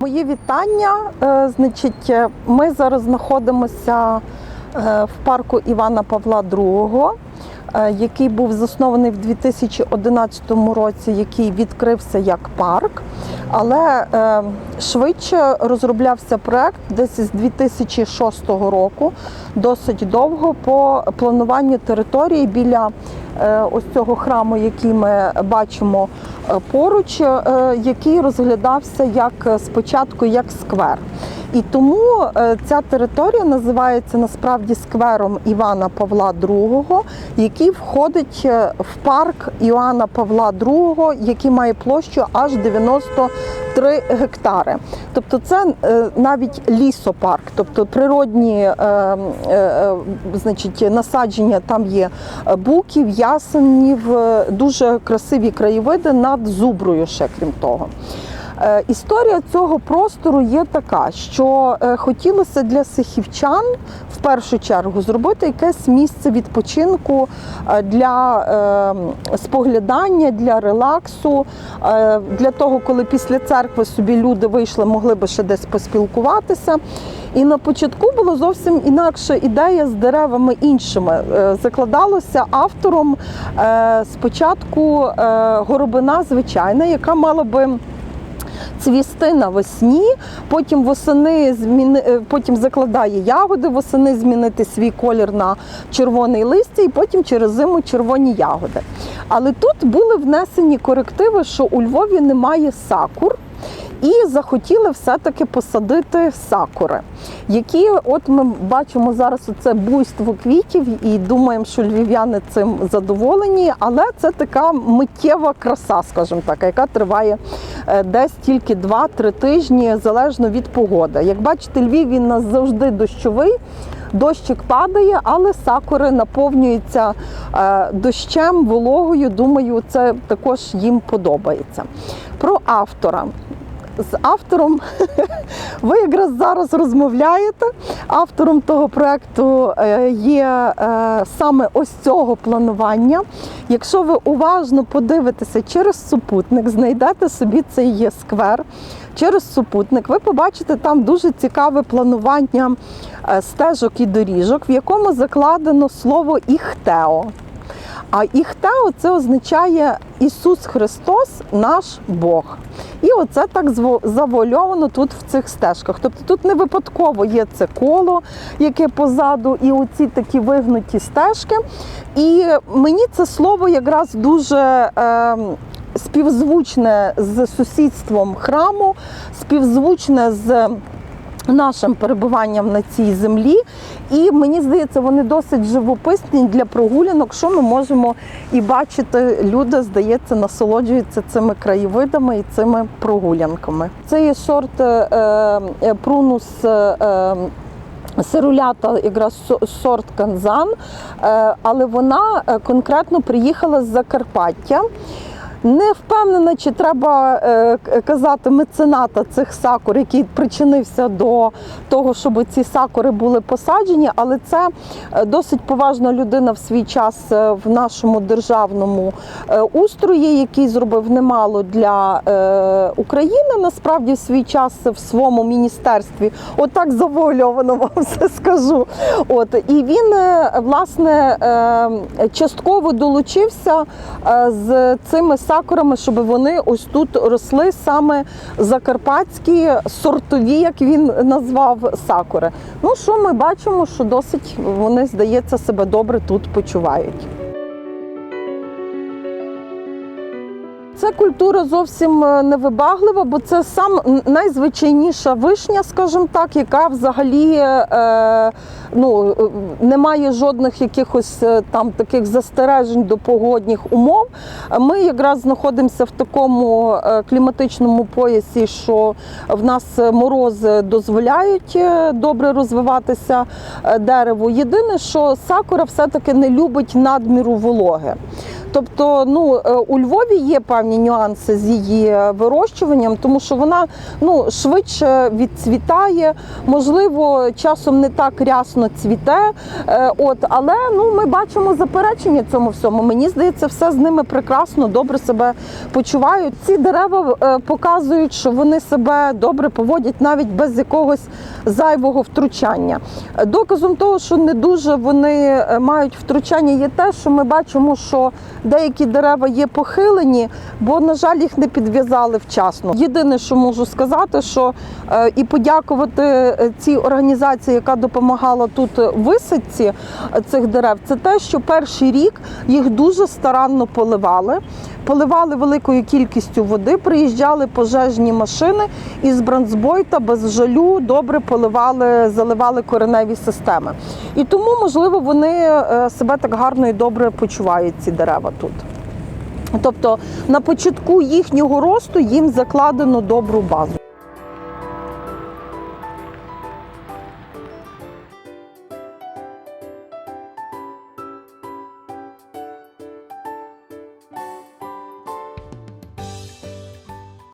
Мої вітання. Е, Значить, ми зараз знаходимося е, в парку Івана Павла II, який був заснований в 2011 році, який відкрився як парк. Але е, швидше розроблявся проект десь з 2006 року, досить довго по плануванню території біля е, ось цього храму, який ми бачимо е, поруч, е, який розглядався як е, спочатку як сквер. І тому е, ця територія називається насправді сквером Івана Павла II, який входить е, в парк Іоанна Павла II, який має площу аж 93 гектари. Тобто це е, навіть лісопарк, тобто природні значить, насадження там є буків, ясенів, дуже красиві краєвиди над зуброю ще крім того. Е, Історія цього простору є така, що е, хотілося для сихівчан в першу чергу зробити якесь місце відпочинку е, для е, споглядання, для релаксу, для того, коли після церкви собі люди вийшли, могли би ще десь поспілкуватися. І на початку була зовсім інакша ідея з деревами іншими. Закладалося автором спочатку горобина звичайна, яка мала би цвісти навесні, потім восени зміни, е, потім закладає ягоди, восени змінити свій колір на червоний листя і потім через зиму червоні ягоди. Але тут були внесені корективи, що у Львові немає сакур. І захотіли все-таки посадити сакури, які, от ми бачимо зараз оце буйство квітів, і думаємо, що львів'яни цим задоволені, але це така миттєва краса, скажімо так, яка триває десь тільки 2-3 тижні, залежно від погоди. Як бачите, Львів він нас завжди дощовий. Дощик падає, але сакури наповнюються е, дощем, вологою. Думаю, це також їм подобається. Про автора. З автором ви якраз зараз розмовляєте. Автором того проекту е, є е, саме ось цього планування. Якщо ви уважно подивитеся через супутник, знайдете собі цей сквер. Через супутник ви побачите там дуже цікаве планування е, стежок і доріжок, в якому закладено слово іхтео. А іхтео це означає Ісус Христос, наш Бог. І оце так завуальовано тут в цих стежках. Тобто тут не випадково є це коло, яке позаду, і оці такі вигнуті стежки. І мені це слово якраз дуже. Е, Співзвучне з сусідством храму, співзвучне з нашим перебуванням на цій землі. І мені здається, вони досить живописні для прогулянок, що ми можемо і бачити. Люди, здається, насолоджуються цими краєвидами і цими прогулянками. Це є сорт е, е, прунус. е, Сирулята, якраз сорт канзан, е, але вона е, конкретно приїхала з Закарпаття. Не впевнена, чи треба е, казати мецената цих сакур, який причинився до того, щоб ці сакури були посаджені, але це е, досить поважна людина в свій час е, в нашому державному устрої, який зробив немало для України. Насправді в свій час в своєму міністерстві. Отак завуальовано вам все скажу. От і він власне частково долучився з цими сакурами, щоб вони ось тут росли саме закарпатські сортові, як він назвав сакури. Ну що ми бачимо, що досить вони здається себе добре тут почувають. Це культура зовсім е, невибаглива, бо це сам найзвичайніша вишня, скажімо так, яка взагалі е, ну, е, не має жодних якихось е, там таких застережень до погодних умов. Ми якраз знаходимося в такому е, кліматичному поясі, що в нас морози дозволяють е, добре розвиватися е, дереву. Єдине, що сакура все-таки не любить надміру вологи. Тобто, ну е, у Львові є певні нюанси з її е, вирощуванням, тому що вона ну швидше відцвітає, можливо, часом не так рясно цвіте. Е, От, але ну ми бачимо заперечення цьому всьому. Мені здається, все з ними прекрасно, добре себе почувають. Ці дерева показують, що вони себе добре поводять навіть без якогось зайвого втручання. Доказом того, що не дуже вони мають втручання, є те, що ми бачимо, що деякі дерева є похилені, бо, на жаль, їх не підв'язали вчасно. Єдине, що можу сказати, що е, і подякувати е, цій організації, яка допомагала тут висадці е, цих дерев, це те, що перший рік їх дуже старанно поливали. Поливали великою кількістю води, приїжджали пожежні машини із бронзбойта без жалю добре поливали, заливали кореневі системи. І тому, можливо, вони е, себе так гарно і добре почувають, ці дерева тут. Тобто на початку їхнього росту їм закладено добру базу.